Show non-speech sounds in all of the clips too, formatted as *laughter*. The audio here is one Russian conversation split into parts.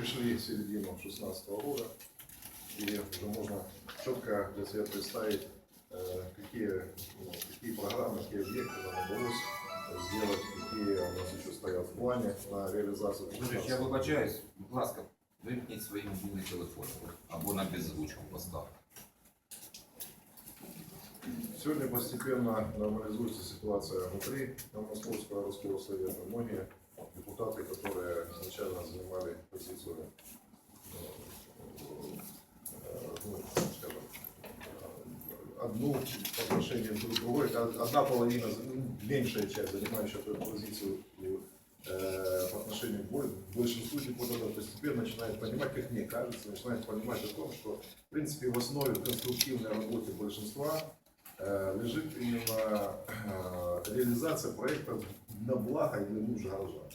перешли середину 2016 года, и уже можно четко для себя представить, э, какие, ну, какие программы, какие объекты нам удалось сделать, какие у нас еще стоят в плане на реализацию. в Друзі, я вибачаюсь, будь ласка, вимкніть свої мобільні телефони або на беззвучку поставте. Сегодня постепенно нормализуется ситуация внутри Московского городского совета. Многие депутаты, которые изначально занимали позицию, э, э, ну, скажем, э, одну по отношению к другой, од- одна половина, меньшая часть, занимающая позицию э, по отношению к бо- большинству депутатов, постепенно начинает понимать, как мне кажется, начинает понимать о том, что, в принципе, в основе конструктивной работы большинства э, лежит именно э, реализация проектов на благо и для нужд горожан.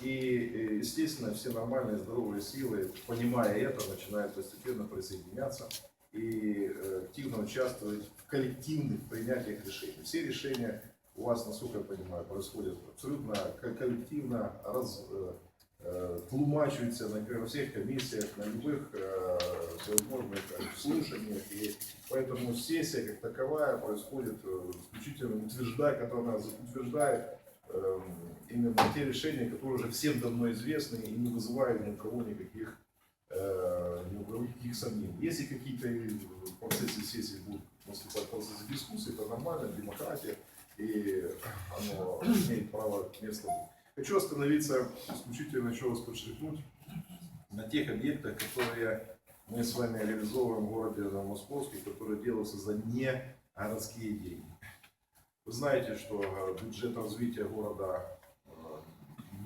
И, э, естественно, все нормальные здоровые силы, понимая это, начинают постепенно присоединяться и э, активно участвовать в коллективных принятиях решений. Все решения у вас, насколько я понимаю, происходят абсолютно ко- коллективно, раз, э, э, тлумачиваются на, всех комиссиях, на любых э, всевозможных слушаниях. И поэтому сессия как таковая происходит исключительно утверждая, которая нас утверждает именно те решения, которые уже всем давно известны и не вызывают ни у кого никаких, э, ни у кого никаких сомнений. Если какие-то э, в процессе сессии будут наступать процессы дискуссии, это нормально, демократия, и оно имеет право место. Хочу остановиться исключительно еще раз подчеркнуть на тех объектах, которые мы с вами реализовываем в городе Новомосковске, которые делаются за не городские деньги. Вы знаете, что э, бюджет развития города э,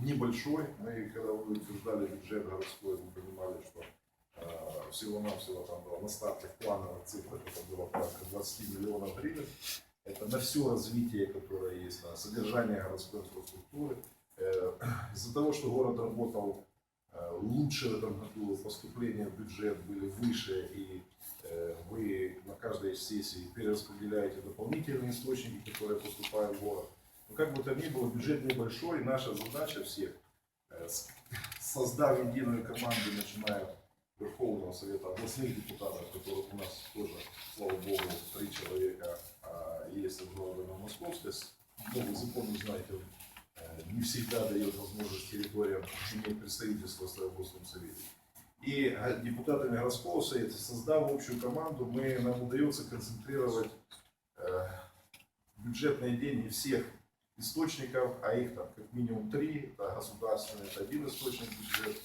небольшой. Мы, когда вы утверждали бюджет городской, мы понимали, что э, всего-навсего там было на стартах плановых цифрах это было порядка 20 миллионов гривен. Это на все развитие, которое есть, на содержание городской инфраструктуры. Из-за того, что город работал лучше в этом году, поступления в бюджет были выше, и вы на каждой сессии перераспределяете дополнительные источники, которые поступают в город. Но как бы то ни было, бюджет небольшой, наша задача всех, э, создав единую команду, начиная от Верховного Совета областных депутатов, которых у нас тоже, слава богу, три человека а, есть городе Новомосковске. С- Ну, вы закон знаете, э, не всегда дает возможность территориям иметь представительство в областном совете. И э, депутатами городского совета, создав общую команду, мы, нам удается концентрировать э, бюджетные деньги всех источников, а их там как минимум три, это государственный, это один источник бюджета,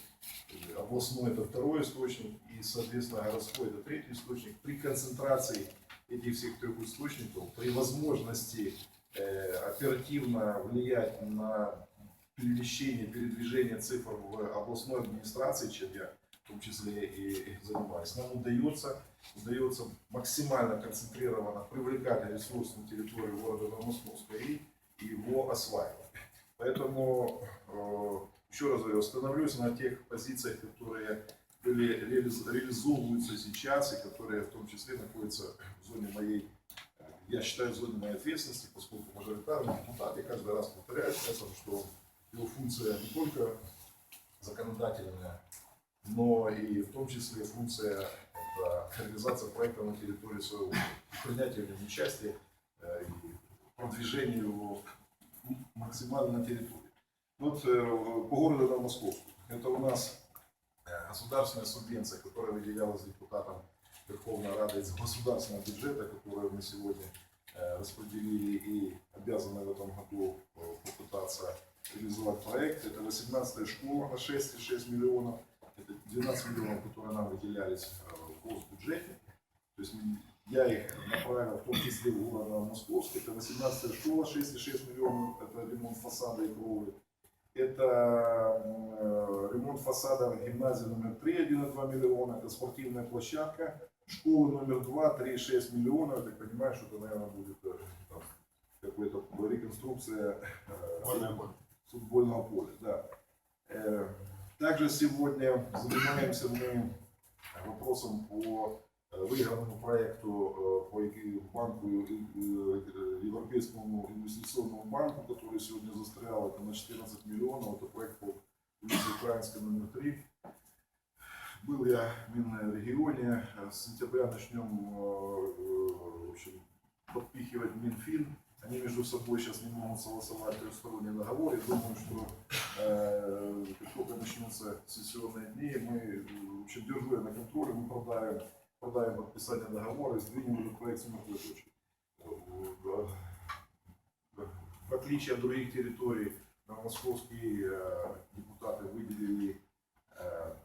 э, областной это второй источник, и, соответственно, городской это третий источник. При концентрации этих всех трех источников, при возможности э, оперативно влиять на перемещение, передвижение цифр в областной администрации, чем я в том числе и занимаюсь, нам удается, удается максимально концентрированно привлекать ресурс на территорию города Новомосковска и его осваивать. Поэтому, э, еще раз говорю, остановлюсь на тех позициях, которые были, реализ- реализовываются сейчас и которые в том числе находятся в зоне моей, э, я считаю, в зоне моей ответственности, поскольку мажоритарный депутат, я каждый раз этом, что его функция не только законодательная, но и в том числе функция это реализация проекта на территории своего принятие в нем участия э, и продвижение его максимально на территории. Вот э, по городу Новомосковску. Это у нас э, государственная субвенция, которая выделялась депутатам Верховной Рады из государственного бюджета, которую мы сегодня э, распределили и обязаны в этом году э, попытаться реализовать проект. Это 18-я школа на 6,6 миллионов. Это 12 миллионов, которые нам выделялись э, в госбюджете. То есть я их направил в том числе в город Новомосковск. Это 18-я школа, 6,6 миллионов. Это ремонт фасада и кровли. Это э, ремонт фасада гимназии номер 3, 1,2 миллиона. Это спортивная площадка. Школы номер 2, 3,6 миллиона. Я так понимаю, что это, наверное, будет э, какая-то реконструкция футбольного поля. Да. Э, Также сегодня занимаемся мы вопросом по э, выигранному проекту э, по Еки- банку, э, э, Европейскому инвестиционному банку, который сегодня застрял, это на 14 миллионов, это проект по улице Украинской номер 3. был я в Минрегионе. С сентября начнем э, э, в общем, подпихивать Минфин. Они между собой сейчас не могут согласовать трехсторонний договор. Я думаю, что э, как только начнутся сессионные дни, мы э, в общем, держу я на контроле, мы продаем, продаем подписание договора и сдвинем этот проект с мертвой точки. Э, В отличие от других территорий, московские э, депутаты выделили э,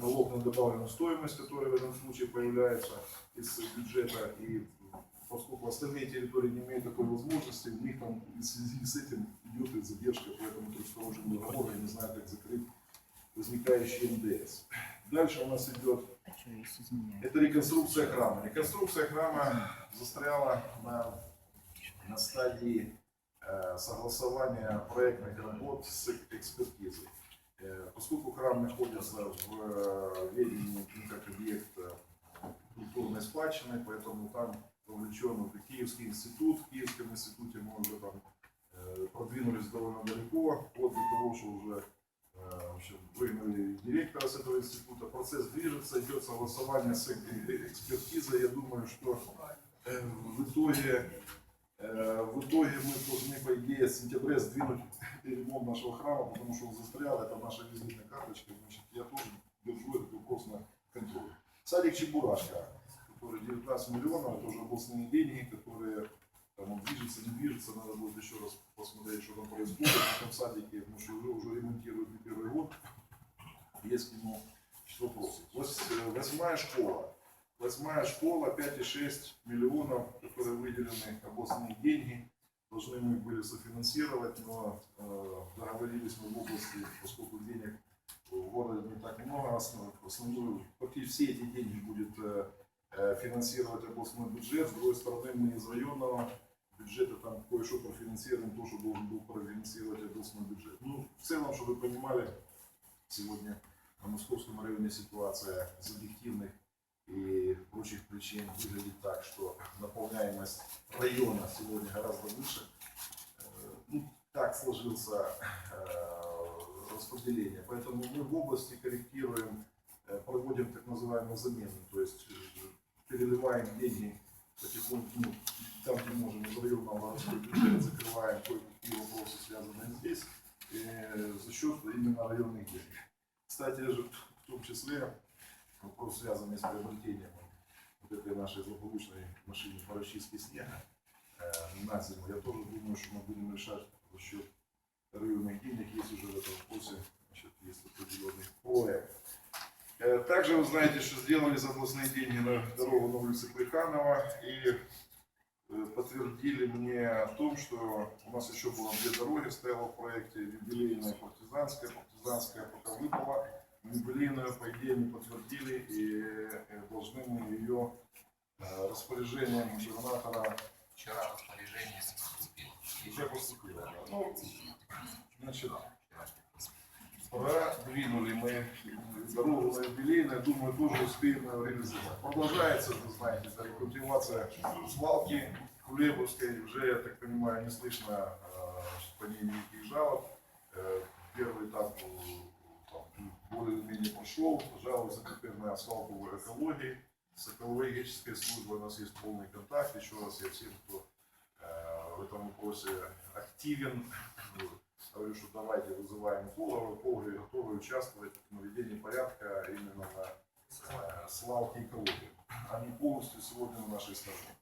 налог на добавленную стоимость, который в этом случае появляется из бюджета. И поскольку остальные территории не имеют такой возможности, у них там в связи с этим идет и задержка, поэтому трехсторонним договором, я не знаю, как закрыть возникающий НДС. Дальше у нас идет А что, это реконструкция храма. Реконструкция храма застряла на, на стадии э, согласования проектных работ с экспертизой. Э, поскольку храм находится в э, ведении ну, как объект культурной спадщины, поэтому там вовлечен вот и Киевский институт. В Киевском институте мы уже там э, продвинулись довольно далеко, вплоть до того, что уже э, в общем, выгнали директора с этого института. Процесс движется, идет согласование с э- экспертизой. Я думаю, что в итоге, в итоге мы должны, по идее, в сентябре сдвинуть ремонт нашего храма, потому что он застрял. Это наша визитная карточка. Значит, я тоже держу этот вопрос на контроле. Садик Чебурашка, который 19 миллионов, это уже областные деньги, которые там он движется, не движется, надо будет еще раз посмотреть, что там происходит в этом садике, потому что уже, уже ремонтируют не первый год. Есть к нему вопросы. Вос- Восьмая школа. Восьмая школа, 5,6 миллионов, которые выделены областные деньги. Должны мы были софинансировать, но э, договорились мы в области, поскольку денег в городе не так много, основ- основную, практически все эти деньги будет э, финансировать областной бюджет. С другой стороны, мы из районного бюджета там кое-что профинансируем, то, что должен был профинансировать областной бюджет. Ну, в целом, чтобы вы понимали, сегодня на Московском районе ситуация из объективных и прочих причин выглядит так, что наполняемость района сегодня гораздо выше. Э, Ну, так сложился э, распределение. Поэтому мы в области корректируем, э, проводим так называемую замену, то есть э, переливаем деньги потихоньку, ну, там, где можем, районного городской бюджет, закрываем кое-какие вопросы, связанные здесь, э, за счет именно районных денег. Кстати, же, в том числе вопрос, связанный с приобретением вот этой нашей злополучной машины по расчистке снега э, на зиму, я тоже думаю, что мы будем решать за счет районных денег, есть уже в этом вопросе, значит, есть определенный проект. Э, Также вы знаете, что сделали за областные деньги на дорогу на улице Плеханова и э, подтвердили мне о том, что у нас еще было две дороги, стояло в проекте юбилейная партизанская, партизанская пока выпала, юбилейную, по идее, не подтвердили и э, должны мы ее э, распоряжением губернатора Вчера распоряжение поступило. уже поступило. да. Ну, значит, продвинули мы дорогу на юбилейную, думаю, тоже успеем ее реализовать. Продолжается, вы знаете, рекультивация свалки Кулебовской. Уже, я так понимаю, не слышно э, по ней никаких жалоб. Э, Первый этап э, более-менее прошел. Жалуются теперь на асфальтовую экологию. С экологической службой у нас есть полный контакт. Еще раз я всем, кто в этом вопросе активен, говорю, что давайте вызываем Полова, Полове готовы участвовать в наведении порядка именно на э, свалке экологии. Они полностью сегодня на нашей стороне.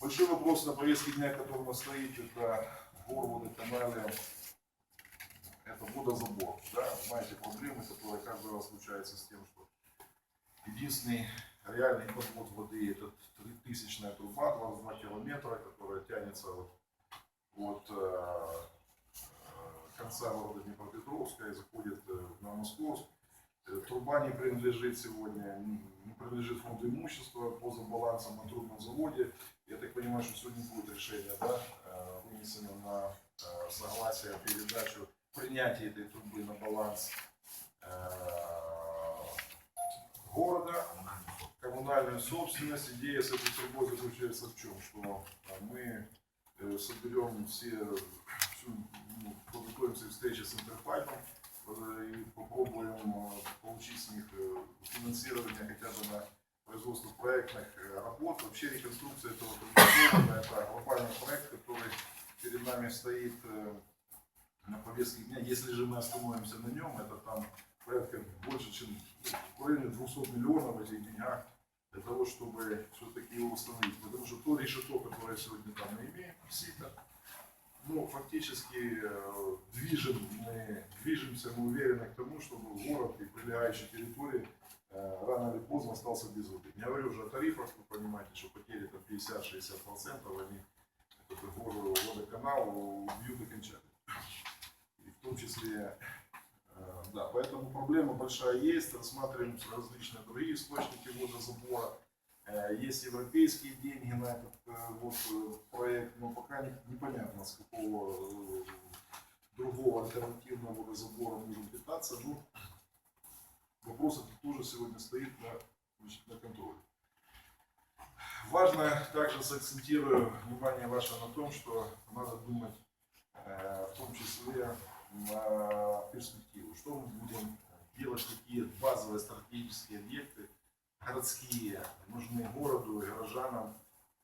Большой вопрос на повестке дня, который у нас стоит, это гор водоканале, это водозабор. Да? Знаете проблемы, которые каждый раз случаются с тем, что единственный реальный подвод воды это 3000 труба, 22 километра, которая тянется вот от э, конца города Днепропетровска и заходит э, на Московск. Э, Труба не принадлежит сегодня, не принадлежит фонду имущества по балансам на трудном заводе. Я так понимаю, что сегодня будет решение, да, э, вынесено на согласие, передачу, принятие этой трубы на баланс города коммунальную собственность. Идея с этой трубой заключается в чем? Что мы соберем все, всю, ну, подготовимся к встрече с Интерпайпом э, и попробуем э, получить с них э, финансирования хотя бы на производство проектных работ. Вообще реконструкция этого традиционного, это глобальный проект, который перед нами стоит на повестке дня. Если же мы остановимся на нем, это там порядка больше, чем ну, в районе 200 миллионов этих деньгах для того, чтобы все-таки его установить. Потому что то решето, которое сегодня там мы имеем, сито, ну, фактически э, движем мы, движемся мы уверенно к тому, чтобы город и прилегающие территории э, рано или поздно остался без воды. Не говорю уже о тарифах, вы понимаете, что потери там 50-60%, они этот водоканал убьют окончательно. И в том числе, э, да, поэтому проблема большая есть, рассматриваем различные другие источники водозабора. Э, Есть европейские деньги на этот э, вот э, проект, но пока не- непонятно, с какого другого альтернативного водозабора можем питаться. Ну, вопрос этот тоже сегодня стоит на, значит, на контроле. Важно также сакцентирую внимание ваше на том, что надо думать в том числе на перспективу. Что мы будем делать, какие базовые стратегические объекты городские нужны городу и горожанам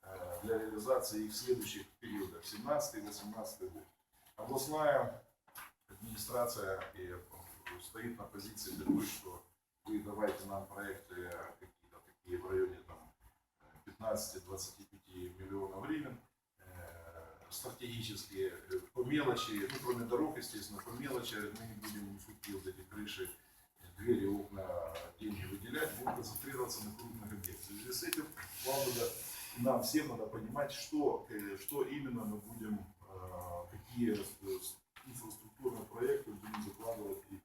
э, для реализации их в следующих периодах, 17-18 год. Областная администрация э, стоит на позиции такой, что вы давайте нам проекты какие-то такие в районе там, 15-25 миллионов гривен, э, стратегические, по мелочи, ну кроме дорог, естественно, по мелочи мы не будем вот эти крыши, двери, окна, деньги выделять, будем концентрироваться на крупных объектах. В связи с этим вам надо, нам всем надо понимать, что, э, что именно мы будем, э, какие инфраструктурные проекты будем закладывать и,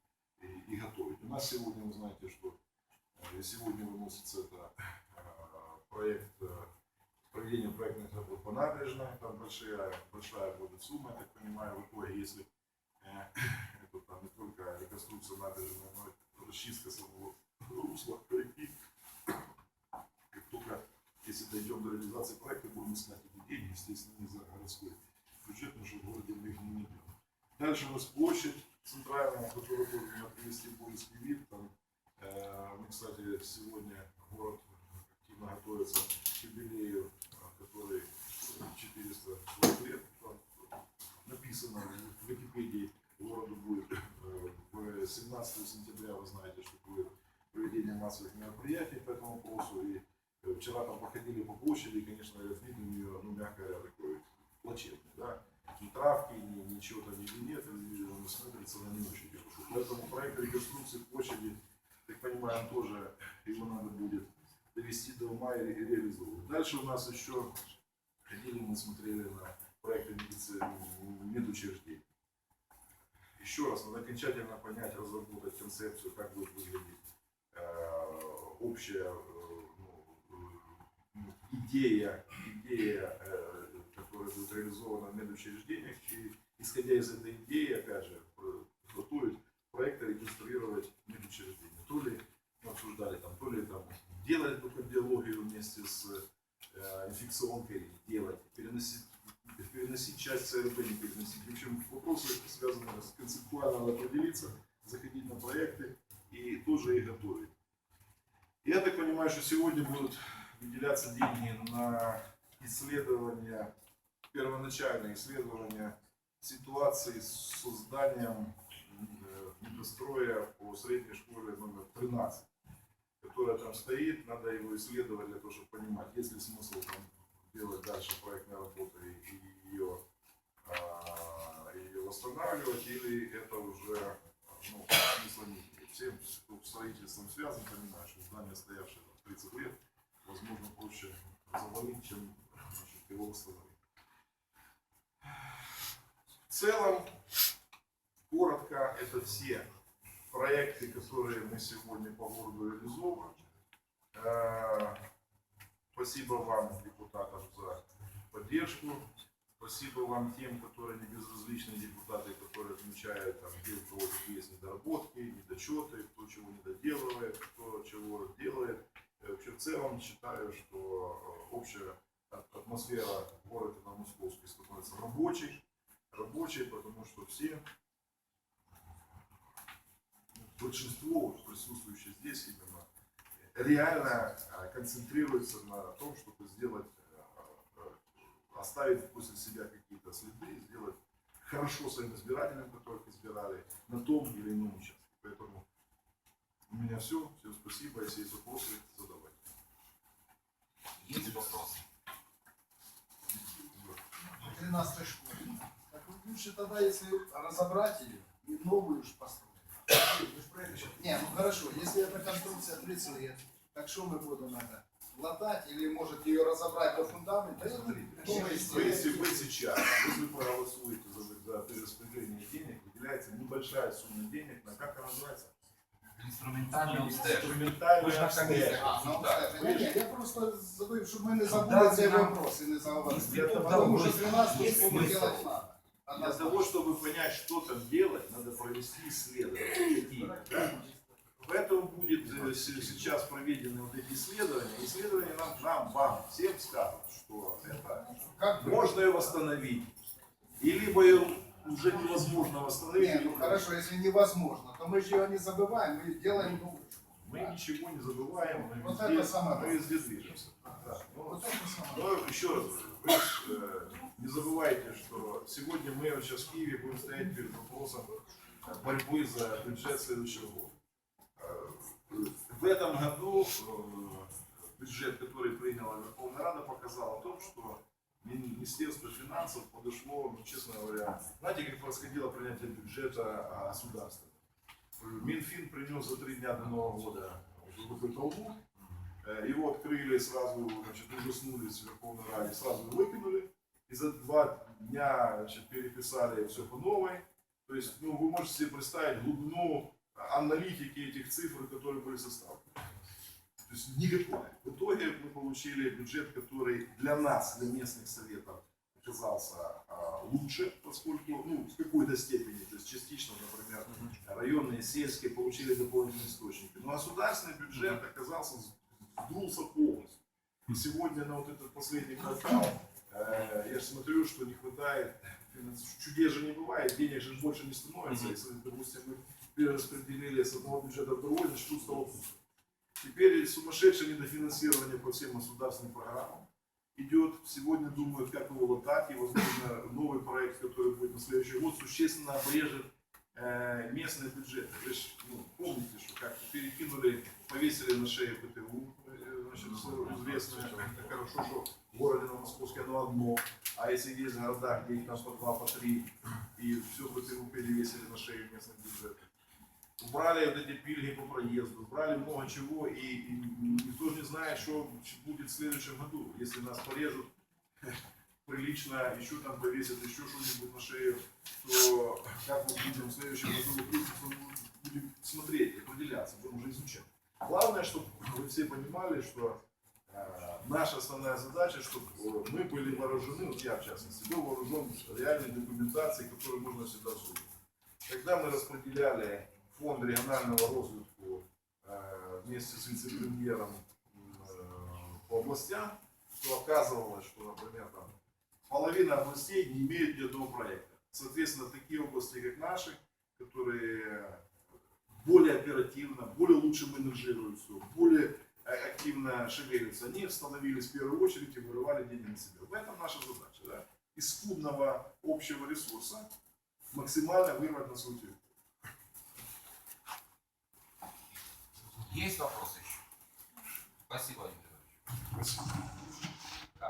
и- и готовить. У нас сегодня, вы знаете, что э, сегодня выносится это проект проведения проектных работ по набережной, там большая, большая будет сумма, я так понимаю, в итоге, если *coughs* это там не только реконструкция набережной, но и расчистка самого русла реки. Как только, если дойдем до реализации проекта, будем искать эти деньги, естественно, не за городской бюджет, потому что в городе мы их не найдем. Дальше у нас площадь центральная, которую будем привести в Бурский вид. Там, э, мы, кстати, сегодня город активно готовится к юбилею, э, который 440 лет. Там написано в Википедии городу будет э, в 17 сентября, вы знаете, что будет проведение массовых мероприятий по этому вопросу. И э, вчера там походили по площади, и, конечно, вид у нее, ну, мягко говоря, такой плачевный, да. Ни травки, ни, ничего там нигде нет, и он смотрится на не очень хорошо. Поэтому проект реконструкции площади, так понимаем, тоже его надо будет довести до ума и ре- реализовывать. Дальше у нас еще ходили, мы смотрели на проекты медици- медучреждений. Еще раз, надо окончательно понять, разработать концепцию, как будет выглядеть э, общая э, ну, э, идея, идея э, которая будет реализована в медучреждениях. И исходя из этой идеи, опять же, про- готовить проекты, реконструировать медучреждения. То ли мы обсуждали, там, то ли там, делать эту кардиологию вместе с э, инфекционкой, делать, переносить переносить часть ЦРБ, не переносить. В общем, вопросы связаны с концептуально надо определиться, заходить на проекты и тоже их готовить. Я так понимаю, что сегодня будут выделяться деньги на исследование, первоначальное исследование ситуации с созданием э, недостроя по средней школе номер 13, которая там стоит, надо его исследовать для того, чтобы понимать, есть ли смысл там делать дальше проектные работы и ее, а, ее восстанавливать, или это уже ну, смысла нет. Всем, кто строительством связан, понимают, что здание, стоявшее там 30 лет, возможно, проще завалить, чем значит, его восстановить. В целом, коротко, это все проекты, которые мы сегодня по городу реализовываем. Э, Спасибо вам, депутатам, за поддержку. Спасибо вам тем, которые не безразличные депутаты, которые отмечают, там, где у кого есть недоработки, недочеты, кто чего не доделывает, кто чего делает. Э, Вообще, в целом считаю, что э, общая атмосфера города на Московской становится рабочей, рабочей, потому что все, большинство присутствующих здесь именно реально э, концентрируется на том, чтобы сделать, оставить после себя какие-то следы, сделать хорошо своим избирателям, которых избирали, на том или ином участке. Поэтому у меня все. Всем спасибо. Если есть вопросы, задавайте. Есть вопросы? 13 школе. Так вот лучше тогда, если разобрать ее и новую уж построить. Не, ну хорошо, если эта конструкция 30 лет, так что мы будем это? Латать или может ее разобрать до фундамента? и новые Вы, сделать? если вы сейчас, если вы проголосуете за, за перераспределение денег, выделяется небольшая сумма денег на как она называется? Инструментальне обстеження. Инструментальное Вы же на комиссии. обстежение. А, ну, Так. кстати, ні, ні, я просто задаю, щоб ми не Да, забули цей нам- вопрос і не заговорили. Институт Потому там что 13 есть школу смысл. делать надо. Для Однозначно. того, чтобы понять, что там делать, надо провести исследования. да? Поэтому будет э, сейчас проведены вот эти исследования. Исследования нам, нам вам, всем скажут, что это Как можно ее восстановить, и либо ее уже невозможно восстановить. Не, ну хорошо, если невозможно, то мы же ее не забываем, мы делаем школу. Мы ничего не забываем, мы Вот везде, это самое мы везде движемся. Да. Ну, Вот это самое. Но еще раз вы э, не забывайте, что сегодня мы вот сейчас в Киеве будем стоять перед вопросом борьбы за бюджет следующего года. В этом году э, бюджет, который приняла Верховная Рада, показал о том, что Министерство финансов подошло, ну, честно говоря, знаете, как происходило принятие бюджета а, государства? Минфин принес за три дня до Нового года ВВП толпу, Э, Его открыли сразу, значит, ужаснулись в Верховной Раде, сразу выкинули. И за два дня значит, переписали все по новой. То есть, ну, вы можете себе представить глубину аналитики этих цифр, которые были составлены. То есть никакой. В итоге мы получили бюджет, который для нас, для местных советов, оказался а, лучше, поскольку, ну, в какой-то степени, то есть частично, например, районные, сельские получили дополнительные источники. Но государственный бюджет оказался сдулся полностью. И сегодня на вот этот последний квартал э, я смотрю, что не хватает, *laughs* чудес же не бывает, денег же больше не становится. Если, допустим, мы перераспределили с одного бюджета в другой, значит тут стало пусто. Теперь сумасшедшее недофинансирование по всем государственным программам идет. Сегодня думают, как его латать, и, возможно, новый проект, который будет на следующий год, существенно обрежет э, местный бюджет. Вы ж, ну, помните, что как перекинули, повесили на шею ПТУ, э, значит, известно, это хорошо, что в городе на Московске оно одно, а если есть города, где их там по два, по три, и все ПТУ перевесили на шею местных бюджетов. Убрали вот эти пильги по проезду, убрали много чего, и, и никто не знает, что будет в следующем году. Если нас порежут *laughs* прилично, еще там повесят еще что-нибудь на шею, то как мы будем в следующем году будем смотреть, определяться, будем уже изучать. Главное, чтобы вы все понимали, что э, наша основная задача, чтобы мы были вооружены, вот я в частности, был вооружен реальной документацией, которую можно всегда судить. Когда мы распределяли фонд регионального развитку э, вместе с вице-премьером по областям, то оказывалось, что, например, там, половина областей не имеют ни одного проекта. Соответственно, такие области, как наши, которые более оперативно, более лучше менеджируются, более э, активно шевелятся, они становились в первую очередь и вырывали деньги на себя. В этом наша задача. Да? Из скудного общего ресурса максимально вырвать на свою территорию. Есть вопросы еще? Спасибо, Владимир Спасибо.